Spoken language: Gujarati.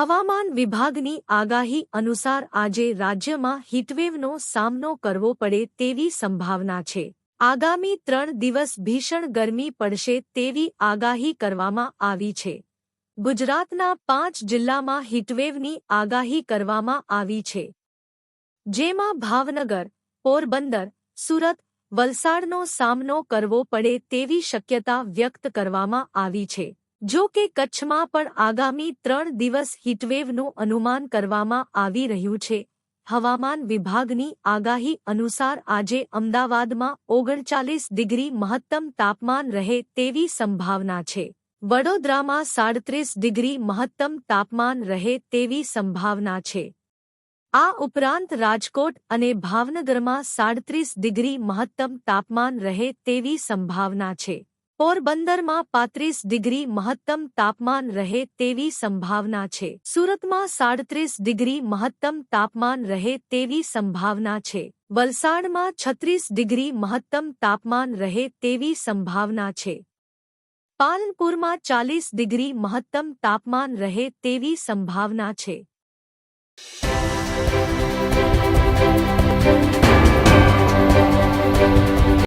હવામાન વિભાગની આગાહી અનુસાર આજે રાજ્યમાં હીટવેવનો સામનો કરવો પડે તેવી સંભાવના છે. આગામી ત્રણ દિવસ ભીષણ ગરમી પડશે તેવી આગાહી કરવામાં આવી છે. ગુજરાતના પાંચ જિલ્લામાં હીટવેવની આગાહી કરવામાં આવી છે. જેમાં ભાવનગર, પોરબંદર, સુરત વલસાડનો સામનો કરવો પડે તેવી શક્યતા વ્યક્ત કરવામાં આવી છે. જો કે કચ્છમાં પણ આગામી ત્રણ દિવસ હીટવેવનું અનુમાન કરવામાં આવી રહ્યું છે. હવામાન વિભાગની આગાહી અનુસાર આજે અમદાવાદમાં ઓગણચાલીસ ડિગ્રી મહત્તમ તાપમાન રહે તેવી સંભાવના છે. વડોદરામાં સાડત્રીસ ડિગ્રી મહત્તમ તાપમાન રહે તેવી સંભાવના છે. આ ઉપરાંત રાજકોટ અને ભાવનગરમાં સાડત્રીસ ડિગ્રી મહત્તમ તાપમાન રહે તેવી સંભાવના છે. પોરબંદરમાં પાંત્રીસ ડિગ્રી મહત્તમ તાપમાન રહે તેવી સંભાવના છે. સુરતમાં સાડત્રીસ ડિગ્રી મહત્તમ તાપમાન રહે તેવી સંભાવના છે. વલસાડમાં છત્રીસ ડિગ્રી મહત્તમ તાપમાન રહે તેવી સંભાવના છે. પાલનપુરમાં ચાલીસ ડિગ્રી મહત્તમ તાપમાન રહે તેવી સંભાવના છે.